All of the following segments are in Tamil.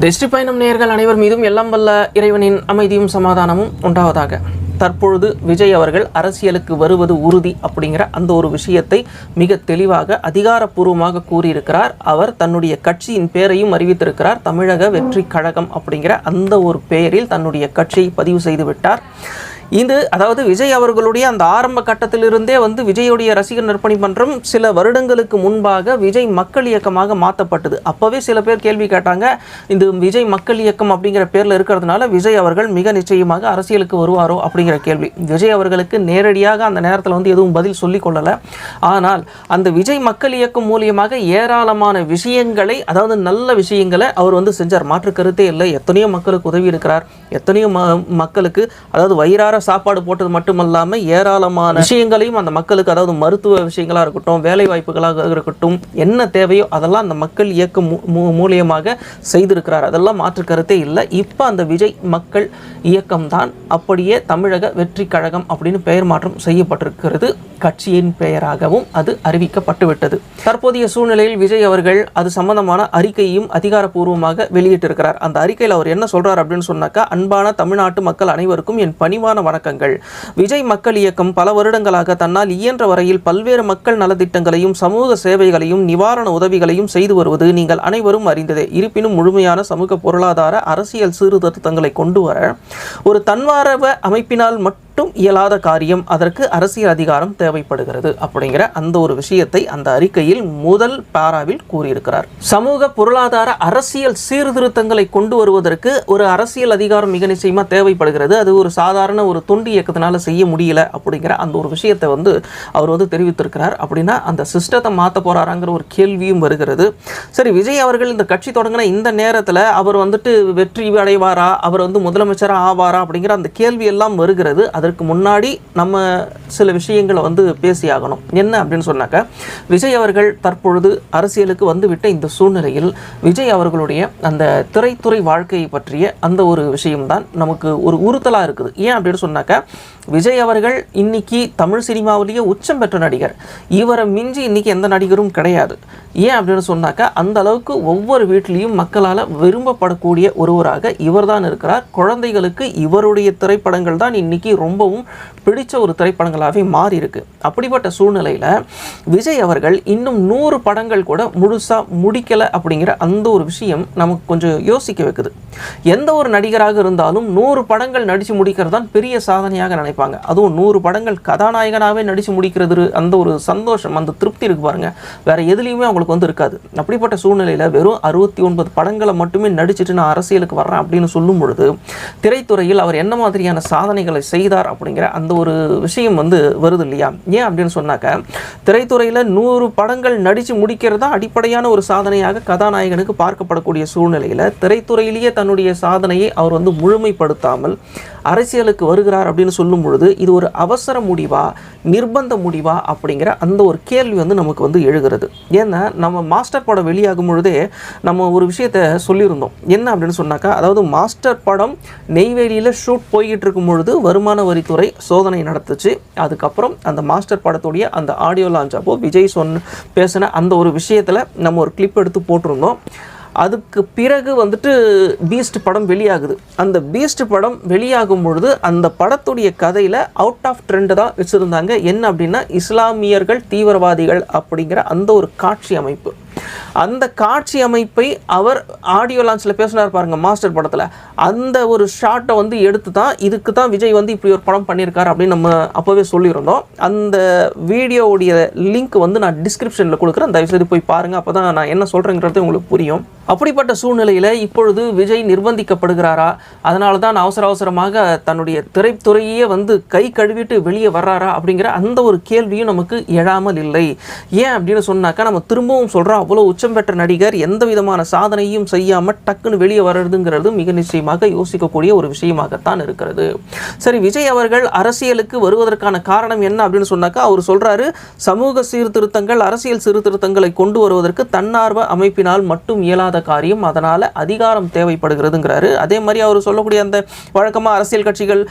திருஷ்டி பயணம் நேயர்கள் அனைவர் மீதும் எல்லாம் வல்ல இறைவனின் அமைதியும் சமாதானமும் உண்டாவதாக. தற்பொழுது விஜய் அவர்கள் அரசியலுக்கு வருவது உறுதி அப்படிங்கிற அந்த ஒரு விஷயத்தை மிக தெளிவாக அதிகாரப்பூர்வமாக கூறியிருக்கிறார். அவர் தன்னுடைய கட்சியின் பெயரையும் அறிவித்திருக்கிறார். தமிழக வெற்றி கழகம் அப்படிங்கிற அந்த ஒரு பெயரில் தன்னுடைய கட்சியை பதிவு செய்துவிட்டார். இது அதாவது விஜய் அவர்களுடைய அந்த ஆரம்ப கட்டத்திலிருந்தே வந்து விஜயுடைய ரசிகர் நற்பணி மன்றம் சில வருடங்களுக்கு முன்பாக விஜய் மக்கள் இயக்கமாக மாற்றப்பட்டது அப்போவே சில பேர் கேள்வி கேட்டாங்க இந்த விஜய் மக்கள் இயக்கம் அப்படிங்கிற பேரில் இருக்கிறதுனால விஜய் அவர்கள் மிக நிச்சயமாக அரசியலுக்கு வருவாரோ அப்படிங்கிற கேள்வி. விஜய் அவர்களுக்கு நேரடியாக அந்த நேரத்தில் வந்து எதுவும் பதில் சொல்லிக் கொள்ளலை. ஆனால் அந்த விஜய் மக்கள் இயக்கம் மூலியமாக ஏராளமான விஷயங்களை அதாவது நல்ல விஷயங்களை அவர் வந்து செஞ்சார். மாற்று கருத்தே இல்லை. எத்தனையோ மக்களுக்கு உதவி இருக்கிறார் எத்தனையோ ம மக்களுக்கு அதாவது வயிறார சாப்பாடு போட்டது மட்டுமல்லாமல் ஏராளமான விஷயங்களையும் அந்த மக்களுக்கு அதாவது மருத்துவ விஷயங்களாக இருக்கட்டும் வேலை வாய்ப்புகளாக இருக்கட்டும் என்ன தேவையோ அதெல்லாம் அந்த மக்கள் இயக்கம் மூலியமாக செய்திருக்கிறார். அதெல்லாம் மாற்று கருத்தே இல்லை. இப்போ அந்த விஜய் மக்கள் இயக்கம்தான் அப்படியே தமிழக வெற்றி கழகம் அப்படின்னு பெயர் மாற்றம் செய்யப்பட்டிருக்கிறது. கட்சியின் பெயராகவும் அது அறிவிக்கப்பட்டுவிட்டது. தற்போதைய சூழ்நிலையில் விஜய் அவர்கள் அது சம்பந்தமான அறிக்கையும் அதிகாரப்பூர்வமாக வெளியிட்டிருக்கிறார். அந்த அறிக்கையில் அவர் என்ன சொல்றார் அப்படின்னு சொன்னாக்கா அன்பான தமிழ்நாட்டு மக்கள் அனைவருக்கும் என் பணிவான வணக்கங்கள். விஜய் மக்கள் இயக்கம் பல வருடங்களாக தன்னால் இயன்ற வரையில் பல்வேறு மக்கள் நலத்திட்டங்களையும் சமூக சேவைகளையும் நிவாரண உதவிகளையும் செய்து வருவது நீங்கள் அனைவரும் அறிந்ததே. இருப்பினும் முழுமையான சமூக பொருளாதார அரசியல் சீர்திருத்தங்களை கொண்டு வர ஒரு தன்வாரவ அமைப்பினால் மட்டும் இயலாத காரியம் அதற்கு அரசியல் அதிகாரம் தேவைப்படுகிறது அப்படிங்கிற அந்த ஒரு விஷயத்தை அந்த அறிக்கையில் முதல் பாராவில் கூறியிருக்கிறார். சமூக பொருளாதார அரசியல் சீர்திருத்தங்களை கொண்டு வருவதற்கு ஒரு அரசியல் அதிகாரம் மிக நிச்சயமா தேவைப்படுகிறது. அது ஒரு சாதாரண ஒரு தொண்டு இயக்கத்தினால செய்ய முடியல அப்படிங்கிற அந்த ஒரு விஷயத்தை வந்து அவர் வந்து தெரிவித்திருக்கிறார். அப்படின்னா அந்த சிஸ்டத்தை மாற்ற போறாராங்கிற ஒரு கேள்வியும் வருகிறது. சரி விஜய் அவர்கள் இந்த கட்சி தொடங்கின இந்த நேரத்தில் அவர் வந்துட்டு வெற்றி அடைவாரா? அவர் வந்து முதலமைச்சராக ஆவாரா? அப்படிங்கிற அந்த கேள்வி எல்லாம் வருகிறது. அது அதற்கு முன்னாடி நம்ம சில விஷயங்களை வந்து பேசியாகணும். என்ன அப்படின்னு சொன்னாக்க விஜய் அவர்கள் தற்பொழுது அரசியலுக்கு வந்துவிட்ட இந்த சூழ்நிலையில் விஜய் அவர்களுடைய அந்த திரைத்துறை வாழ்க்கையை பற்றிய அந்த ஒரு விஷயம்தான் நமக்கு ஒரு உறுத்தலாக இருக்குது. ஏன் அப்படின்னு சொன்னாக்க விஜய் அவர்கள் இன்னைக்கு தமிழ் சினிமாவிலேயே உச்சம் பெற்ற நடிகர். இவரை மிஞ்சி இன்னைக்கு எந்த நடிகரும் கிடையாது. ஏன் அப்படின்னு சொன்னாக்க அந்த அளவுக்கு ஒவ்வொரு வீட்லேயும் மக்களால் விரும்பப்படக்கூடிய ஒருவராக இவர்தான் இருக்கிறார். குழந்தைகளுக்கு இவருடைய திரைப்படங்கள் தான் இன்னைக்கு ரொம்ப ரொம்பவும் பிடித்த ஒரு திரைப்படங்களாகவே மாறி இருக்கு அப்படிப்பட்ட சூழ்நிலையில் விஜய் அவர்கள் இன்னும் நூறு படங்கள் கூட முழுசாக முடிக்கலை அப்படிங்கிற அந்த ஒரு விஷயம் நமக்கு கொஞ்சம் யோசிக்க வைக்குது. எந்த ஒரு நடிகராக இருந்தாலும் நூறு படங்கள் நடித்து முடிக்கிறது தான் பெரிய சாதனையாக நினைப்பாங்க. அதுவும் நூறு படங்கள் கதாநாயகனாகவே நடித்து முடிக்கிறது அந்த ஒரு சந்தோஷம் அந்த திருப்தி இருக்கு பாருங்க. வேற எதுலேயுமே அவங்களுக்கு வந்து இருக்காது. அப்படிப்பட்ட சூழ்நிலையில் வெறும் அறுபத்தி ஒன்பது படங்களை மட்டுமே நடிச்சிட்டு நான் அரசியலுக்கு வர்றேன் அப்படின்னு சொல்லும் பொழுது திரைத்துறையில் அவர் என்ன மாதிரியான சாதனைகளை செய்தார் அப்படிங்கிற அந்த ஒரு விஷயம் வந்து வருது இல்லையா? ஏன் அப்படின்னு சொன்னாக்க திரைத்துறையில் நூறு படங்கள் நடித்து முடிக்கிறது தான் அடிப்படையான ஒரு சாதனையாக கதாநாயகனுக்கு பார்க்கப்படக்கூடிய சூழ்நிலையில் திரைத்துறையிலேயே தன்னுடைய சாதனையை அவர் வந்து முழுமைப்படுத்தாமல் அரசியலுக்கு வருகிறார் அப்படின்னு சொல்லும் பொழுது இது ஒரு அவசர முடிவா நிர்பந்த முடிவா அப்படிங்கிற அந்த ஒரு கேள்வி வந்து நமக்கு வந்து எழுகிறது. ஏன்னா நம்ம மாஸ்டர் படம் வெளியாகும் பொழுதே நம்ம ஒரு விஷயத்த சொல்லியிருந்தோம். என்ன அப்படின்னு சொன்னாக்கா அதாவது மாஸ்டர் படம் நெய்வேலியில் ஷூட் போய்கிட்டு இருக்கும் பொழுது வருமான வரித்துறை சோதனை நடத்துச்சு. அதுக்கப்புறம் அந்த மாஸ்டர் படத்துடைய அந்த ஆடியோ லான்ச் அப்போது விஜய் சொன்ன பேசின அந்த ஒரு விஷயத்தில் நம்ம ஒரு கிளிப் எடுத்து போட்டிருந்தோம். அதுக்கு பிறகு வந்துட்டு பீஸ்ட் படம் வெளியாகுது. அந்த பீஸ்ட் படம் வெளியாகும் பொழுது அந்த படத்துடைய கதையில் அவுட் ஆஃப் ட்ரெண்ட் தான் வச்சுருந்தாங்க. என்ன அப்படின்னா இஸ்லாமியர்கள் தீவிரவாதிகள் அப்படிங்கிற அந்த ஒரு காட்சி அமைப்பு. அந்த காட்சி அமைப்பை அவர் ஆடியோ லான்ச்சில் பேசினார் பாருங்க மாஸ்டர் படத்தில். அந்த ஒரு ஷாட்டை வந்து எடுத்து தான் இதுக்கு தான் விஜய் வந்து இப்படி ஒரு படம் பண்ணியிருக்காரு அப்படின்னு நம்ம அப்போவே சொல்லியிருந்தோம். அந்த வீடியோவுடைய லிங்க் வந்து நான் டிஸ்கிரிப்ஷனில் கொடுக்குறேன். தயவுசெய்து போய் பாருங்கள் அப்போ தான் நான் என்ன சொல்கிறேங்கிறது உங்களுக்கு புரியும். அப்படிப்பட்ட சூழ்நிலையில் இப்பொழுது விஜய் நிர்பந்திக்கப்படுகிறாரா? அதனால தான் அவசர அவசரமாக தன்னுடைய திரைத்துறையே வந்து கை கழுவிட்டு வெளியே வர்றாரா அப்படிங்கிற அந்த ஒரு கேள்வியும் நமக்கு எழாமல் இல்லை. ஏன் அப்படின்னு சொன்னாக்கா நம்ம திரும்பவும் சொல்கிறோம் அவ்வளோ உச்சம் பெற்ற நடிகர் எந்த விதமான சாதனையும் செய்யாமல் டக்குன்னு வெளியே வர்றதுங்கிறது மிக நிச்சயமாக யோசிக்கக்கூடிய ஒரு விஷயமாகத்தான் இருக்கிறது. சரி விஜய் அவர்கள் அரசியலுக்கு வருவதற்கான காரணம் என்ன அப்படின்னு சொன்னாக்கா அவர் சொல்கிறாரு சமூக சீர்திருத்தங்கள் அரசியல் சீர்திருத்தங்களை கொண்டு வருவதற்கு தன்னார்வ அமைப்பினால் மட்டும் இயலாத முடியாத காரியம் அதனால் அதிகாரம் தேவைப்படுகிறதுங்கிறாரு. அதே மாதிரி அவர் சொல்லக்கூடிய அந்த வழக்கமாக அரசியல் கட்சிகள்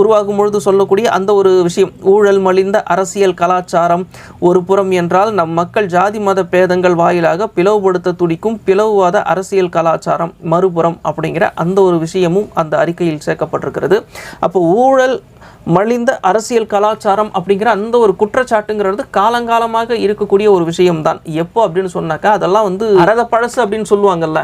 உருவாகும் பொழுது சொல்லக்கூடிய அந்த ஒரு விஷயம் ஊழல் மலிந்த அரசியல் கலாச்சாரம் ஒரு புறம் என்றால் நம் மக்கள் ஜாதி மத பேதங்கள் வாயிலாக பிளவுபடுத்த துடிக்கும் பிளவுவாத அரசியல் கலாச்சாரம் மறுபுறம் அப்படிங்கிற அந்த ஒரு விஷயமும் அந்த அறிக்கையில் சேர்க்கப்பட்டிருக்கிறது. அப்போ ஊழல் மலிந்த அரசியல் கலாச்சாரம் அப்படிங்கிற அந்த ஒரு குற்றச்சாட்டுங்கிறது காலங்காலமாக இருக்கக்கூடிய ஒரு விஷயம்தான். எப்போ அப்படின்னு சொன்னாக்கா அதெல்லாம் வந்து அரத பழசு அப்படின்னு சொல்லுவாங்கல்ல.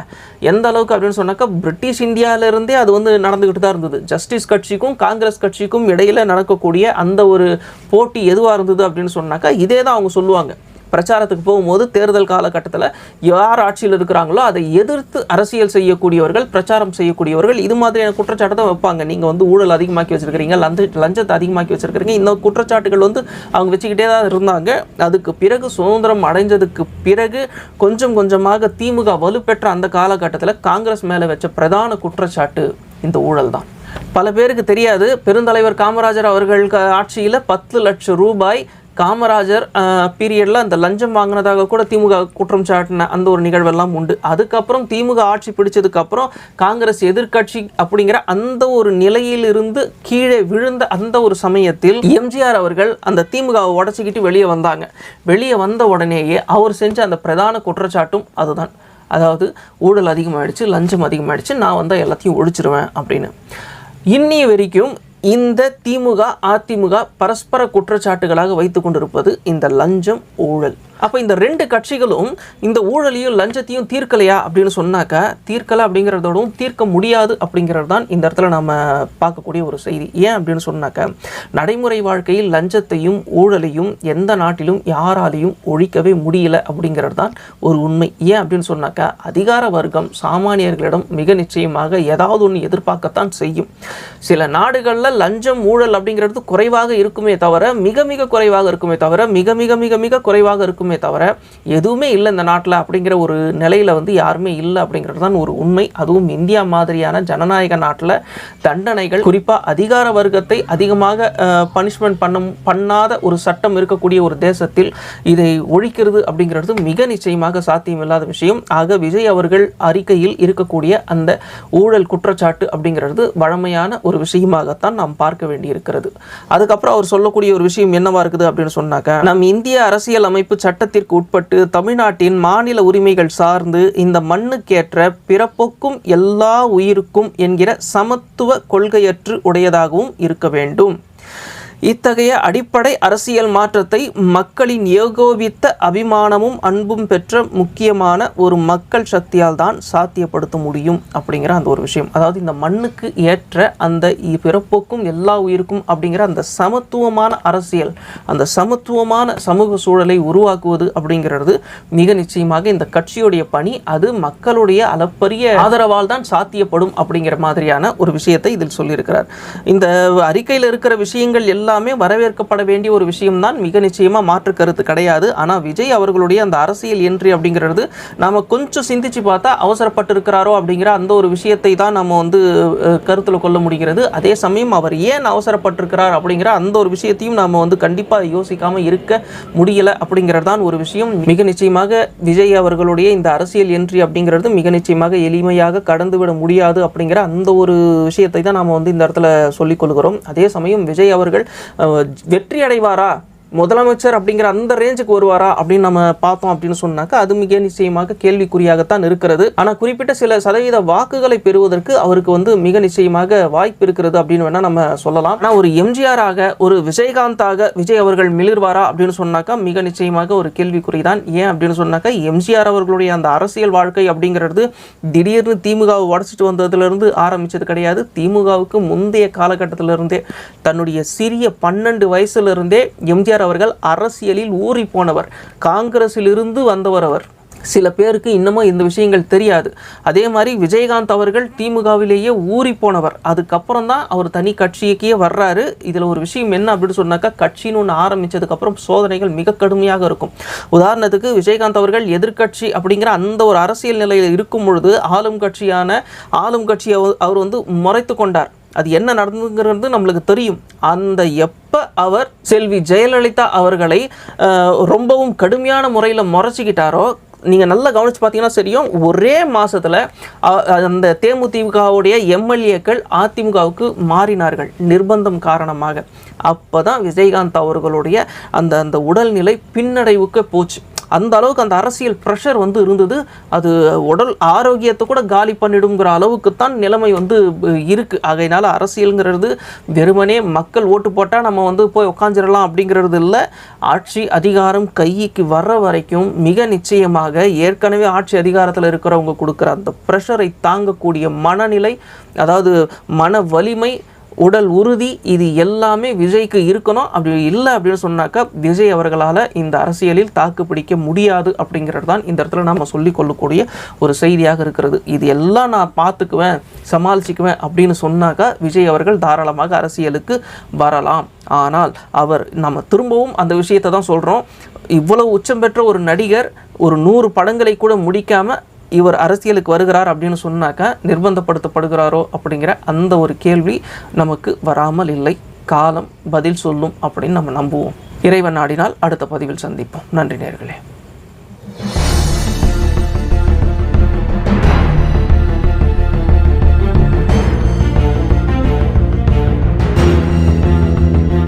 எந்த அளவுக்கு அப்படின்னு சொன்னாக்கா பிரிட்டிஷ் இந்தியால இருந்தே அது வந்து நடந்துக்கிட்டு தான் இருந்தது. ஜஸ்டிஸ் கட்சிக்கும் காங்கிரஸ் கட்சிக்கும் இடையில நடக்கக்கூடிய அந்த ஒரு போட்டி எதுவாக இருந்தது அப்படின்னு சொன்னாக்கா இதே தான் அவங்க சொல்லுவாங்க. பிரச்சாரத்துக்கு போகும்போது தேர்தல் காலகட்டத்தில் யார் ஆட்சியில் இருக்கிறாங்களோ அதை எதிர்த்து அரசியல் செய்யக்கூடியவர்கள் பிரச்சாரம் செய்யக்கூடியவர்கள் இது மாதிரியான குற்றச்சாட்டை தான் வைப்பாங்க. நீங்கள் வந்து ஊழல் அதிகமாக்கி வச்சிருக்கிறீங்க லஞ்ச லஞ்சத்தை அதிகமாக்கி வச்சிருக்கிறீங்க. இந்த குற்றச்சாட்டுகள் வந்து அவங்க வச்சுக்கிட்டே தான் இருந்தாங்க. அதுக்கு பிறகு சுதந்திரம் அடைஞ்சதுக்கு பிறகு கொஞ்சம் கொஞ்சமாக திமுக வலுப்பெற்ற அந்த காலகட்டத்தில் காங்கிரஸ் மேலே வச்ச பிரதான குற்றச்சாட்டு இந்த ஊழல் தான். பல பேருக்கு தெரியாது. பெருந்தலைவர் காமராஜர் அவர்கள் ஆட்சியில் பத்து லட்சம் ரூபாய் காமராஜர் பீரியடில் அந்த லஞ்சம் வாங்கினதாக கூட திமுக குற்றம் சாட்டின அந்த ஒரு நிகழ்வெல்லாம் உண்டு. அதுக்கப்புறம் திமுக ஆட்சி பிடிச்சதுக்கப்புறம் காங்கிரஸ் எதிர்க்கட்சி அப்படிங்கிற அந்த ஒரு நிலையிலிருந்து கீழே விழுந்த அந்த ஒரு சமயத்தில் எம்ஜிஆர் அவர்கள் அந்த திமுகவை உடச்சிக்கிட்டு வெளியே வந்தாங்க. வெளியே வந்த உடனேயே அவர் செஞ்ச அந்த பிரதான குற்றச்சாட்டும் அதுதான். அதாவது ஊழல் அதிகமாகிடுச்சு லஞ்சம் அதிகமாகிடுச்சு நான் வந்து எல்லாத்தையும் ஒழிச்சிருவேன் அப்படின்னு. இன்னி வரைக்கும் இந்த திமுக அதிமுக பரஸ்பர குற்றச்சாட்டுகளாக வைத்து கொண்டிருப்பது இந்த லஞ்சம் ஊழல். அப்போ இந்த ரெண்டு கட்சிகளும் இந்த ஊழலையும் லஞ்சத்தையும் தீர்க்கலையா அப்படின்னு சொன்னாக்கா தீர்க்கலை அப்படிங்கிறதோடும் தீர்க்க முடியாது அப்படிங்கிறது தான் இந்த இடத்துல நம்ம பார்க்கக்கூடிய ஒரு செய்தி. ஏன் அப்படின்னு சொன்னாக்கா நடைமுறை வாழ்க்கையில் லஞ்சத்தையும் ஊழலையும் எந்த நாட்டிலும் யாராலையும் ஒழிக்கவே முடியல அப்படிங்கிறது தான் ஒரு உண்மை. ஏன் அப்படின்னு சொன்னாக்கா அதிகார வர்க்கம் சாமானியர்களிடம் மிக நிச்சயமாக ஏதாவது ஒன்று எதிர்பார்க்கத்தான் செய்யும். சில நாடுகளில் லஞ்சம் ஊழல் அப்படிங்கிறது குறைவாக இருக்குமே தவிர மிக மிக குறைவாக இருக்குமே தவிர மிக மிக மிக மிக குறைவாக இருக்குமே தவிர எதுவுமே இல்லை இந்த நாட்டில் அப்படிங்கிற ஒரு நிலையில் வந்து யாருமே இல்லை அப்படிங்கிறது தான் ஒரு உண்மை. அதுவும் இந்தியா மாதிரியான ஜனநாயக நாட்டில் தண்டனைகள் குறிப்பாக அதிகார வர்க்கத்தை அதிகமாக பனிஷ்மெண்ட் பண்ண பண்ணாத ஒரு சட்டம் இருக்கக்கூடிய ஒரு தேசத்தில் இதை ஒழிக்கிறது அப்படிங்கிறது மிக நிச்சயமாக சாத்தியமில்லாத விஷயம். ஆக விஜய் அவர்கள் அறிக்கையில் இருக்கக்கூடிய அந்த ஊழல் குற்றச்சாட்டு அப்படிங்கிறது வழமையான ஒரு விஷயமாகத்தான் நாம் பார்க்க வேண்டியிருக்கிறது. அதுக்கப்புறம் அவர் சொல்லக்கூடிய ஒரு விஷயம் என்னவா இருக்குது அப்படின்னு சொன்னாக்க நம் இந்திய அரசியல் அமைப்பு சட்ட சட்டத்திற்கு உட்பட்டு தமிழ்நாட்டின் மாநில உரிமைகள் சார்ந்து இந்த மண்ணுக்கேற்ற பிறப்புக்கும் எல்லா உயிருக்கும் என்கிற சமத்துவ கொள்கையற்று உடையதாகவும் இருக்க வேண்டும். இத்தகைய அடிப்படை அரசியல் மாற்றத்தை மக்களின் ஏகோபித்த அபிமானமும் அன்பும் பெற்ற முக்கியமான ஒரு மக்கள் சக்தியால் தான் சாத்தியப்படுத்த முடியும் அப்படிங்கிற அந்த ஒரு விஷயம். அதாவது இந்த மண்ணுக்கு ஏற்ற அந்த பிறப்போக்கும் எல்லா உயிருக்கும் அப்படிங்கிற அந்த சமத்துவமான அரசியல் அந்த சமத்துவமான சமூக சூழலை உருவாக்குவது அப்படிங்கிறது மிக நிச்சயமாக இந்த கட்சியுடைய பணி. அது மக்களுடைய அளப்பரிய ஆதரவால் தான் சாத்தியப்படும் அப்படிங்கிற மாதிரியான ஒரு விஷயத்தை இதில் சொல்லியிருக்கிறார். இந்த அறிக்கையில் இருக்கிற விஷயங்கள் எல்லாம் எல்லாமே வரவேற்கப்பட வேண்டிய ஒரு விஷயம்தான். மிக நிச்சயமாக மாற்று கருத்து கிடையாது. ஆனால் விஜய் அவர்களுடைய அந்த அரசியல் என்ட்ரி அப்படிங்கிறது நாம் கொஞ்சம் சிந்திச்சு பார்த்தா அவசரப்பட்டிருக்கிறாரோ அப்படிங்கிற அந்த ஒரு விஷயத்தை தான் நம்ம வந்து கருத்தில் கொள்ள முடிகிறது. அதே சமயம் அவர் ஏன் அவசரப்பட்டிருக்கிறார் அப்படிங்கிற அந்த ஒரு விஷயத்தையும் நாம் வந்து கண்டிப்பாக யோசிக்காமல் இருக்க முடியல அப்படிங்கிறது தான் ஒரு விஷயம். மிக நிச்சயமாக விஜய் அவர்களுடைய இந்த அரசியல் என்ட்ரி அப்படிங்கிறது மிக நிச்சயமாக எளிமையாக கடந்துவிட முடியாது அப்படிங்கிற அந்த ஒரு விஷயத்தை தான் நாம் வந்து இந்த இடத்துல சொல்லிக் கொள்கிறோம். அதே சமயம் விஜய் அவர்கள் வெற்றி அடைவாரா? முதலமைச்சர் அப்படிங்கிற அந்த ரேஞ்சுக்கு வருவாரா அப்படின்னு நம்ம பார்த்தோம் அப்படின்னு சொன்னாக்கா அது மிக நிச்சயமாக கேள்விக்குறியாகத்தான் இருக்கிறது. ஆனால் குறிப்பிட்ட சில சதவீத வாக்குகளை பெறுவதற்கு அவருக்கு வந்து மிக நிச்சயமாக வாய்ப்பு இருக்கிறது அப்படின்னு வேணால் நம்ம சொல்லலாம். ஆனால் ஒரு எம்ஜிஆராக ஒரு விஜயகாந்தாக விஜய் அவர்கள் மிளிர்வாரா அப்படின்னு சொன்னாக்கா மிக நிச்சயமாக ஒரு கேள்விக்குறி தான் ஏன் அப்படின்னு சொன்னாக்கா எம்ஜிஆர் அவர்களுடைய அந்த அரசியல் வாழ்க்கை அப்படிங்கிறது திடீர்னு திமுகவை உடச்சிட்டு வந்ததுலேருந்து ஆரம்பித்தது கிடையாது. திமுகவுக்கு முந்தைய காலகட்டத்திலிருந்தே தன்னுடைய சிறிய பன்னெண்டு வயசுலேருந்தே எம்ஜிஆர் அவர்கள் அரசியலில் ஊறி போனவர். காங்கிரஸிலிருந்து வந்தவர் அவர். சில பேருக்கு இன்னமும் இந்த விஷயங்கள் தெரியாது. அதே மாதிரி விஜயகாந்த் அவர்கள் திமுகவிலேயே ஊறி போனவர். அதுக்கப்புறம் தான் அவர் தனி கட்சிக்கே வர்றாரு. இதில் ஒரு விஷயம் என்ன அப்படின்னு சொன்னாக்கா கட்சின்னு ஒன்று ஆரம்பித்ததுக்கப்புறம் சோதனைகள் மிக கடுமையாக இருக்கும். உதாரணத்துக்கு விஜயகாந்த் அவர்கள் எதிர்கட்சி அப்படிங்கிற அந்த ஒரு அரசியல் நிலையில் இருக்கும் பொழுது ஆளும் கட்சியான ஆளும் கட்சியை அவர் வந்து முறைத்து கொண்டார். அது என்ன நடந்துங்கிறது நம்மளுக்கு தெரியும். அந்த எப்போ அவர் செல்வி ஜெயலலிதா அவர்களை ரொம்பவும் கடுமையான முறையில் முறைச்சிக்கிட்டாரோ நீங்கள் நல்லா கவனிச்சு பார்த்தீங்கன்னா சரியும் ஒரே மாதத்தில் அந்த தேமுதிகவுடைய எம்எல்ஏக்கள் அதிமுகவுக்கு மாறினார்கள் நிர்பந்தம் காரணமாக. அப்போ தான் விஜயகாந்த் அவர்களுடைய அந்த அந்த உடல்நிலை பின்னடைவுக்கு போச்சு. அந்த அளவுக்கு அந்த அரசியல் ப்ரெஷர் வந்து இருந்தது. அது உடல் ஆரோக்கியத்தை கூட காலி பண்ணிடுங்கிற அளவுக்கு தான் நிலைமை வந்து இருக்குது ஆகையினால் ஆகையினால அரசியலுங்கிறது வெறுமனே மக்கள் ஓட்டு போட்டால் நம்ம வந்து போய் உட்காந்துடலாம் அப்படிங்கிறது இல்லை. ஆட்சி அதிகாரம் கைக்கு வர்ற வரைக்கும் மிக நிச்சயமாக ஏற்கனவே ஆட்சி அதிகாரத்தில் இருக்கிறவங்க கொடுக்குற அந்த ப்ரெஷரை தாங்கக்கூடிய மனநிலை அதாவது மன வலிமை உடல் உறுதி இது எல்லாமே விஜய்க்கு இருக்கணும். அப்படி இல்லை அப்படின்னு சொன்னாக்கா விஜய் அவர்களால் இந்த அரசியலில் தாக்கு பிடிக்க முடியாது அப்படிங்கிறது தான் இந்த இடத்துல நம்ம சொல்லிக் கொள்ளக்கூடிய ஒரு செய்தியாக இருக்கிறது. இது எல்லாம் நான் பார்த்துக்குவேன் சமாளிச்சுக்குவேன் அப்படின்னு சொன்னாக்கா விஜய் அவர்கள் தாராளமாக அரசியலுக்கு வரலாம். ஆனால் அவர் நம்ம திரும்பவும் அந்த விஷயத்தை தான் சொல்கிறோம் இவ்வளவு உச்சம் பெற்ற ஒரு நடிகர் ஒரு நூறு படங்களை கூட முடிக்காமல் இவர் அரசியலுக்கு வருகிறார் அப்படின்னு சொன்னாக்கா நிர்பந்தப்படுத்தப்படுகிறாரோ அப்படிங்கிற அந்த ஒரு கேள்வி நமக்கு வராமல் இல்லை. காலம் பதில் சொல்லும் அப்படின்னு நம்ம நம்புவோம். இறைவன் நாடினால் அடுத்த பதிவில் சந்திப்போம். நன்றி நேர்களே.